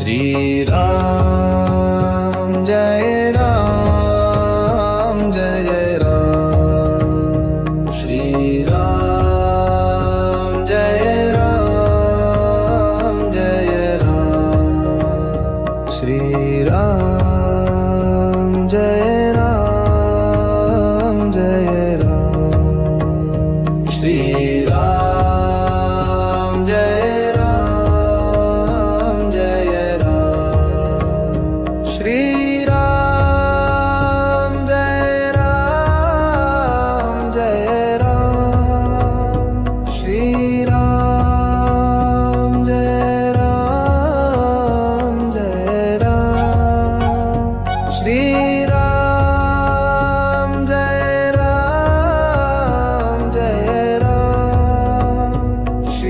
Shri Ram Jai Ram Jai Ram. Shri Ram Jai Ram Jai Ram. Shri Ram Jai Ram Jai Ram. Shri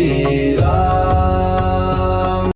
ouvir.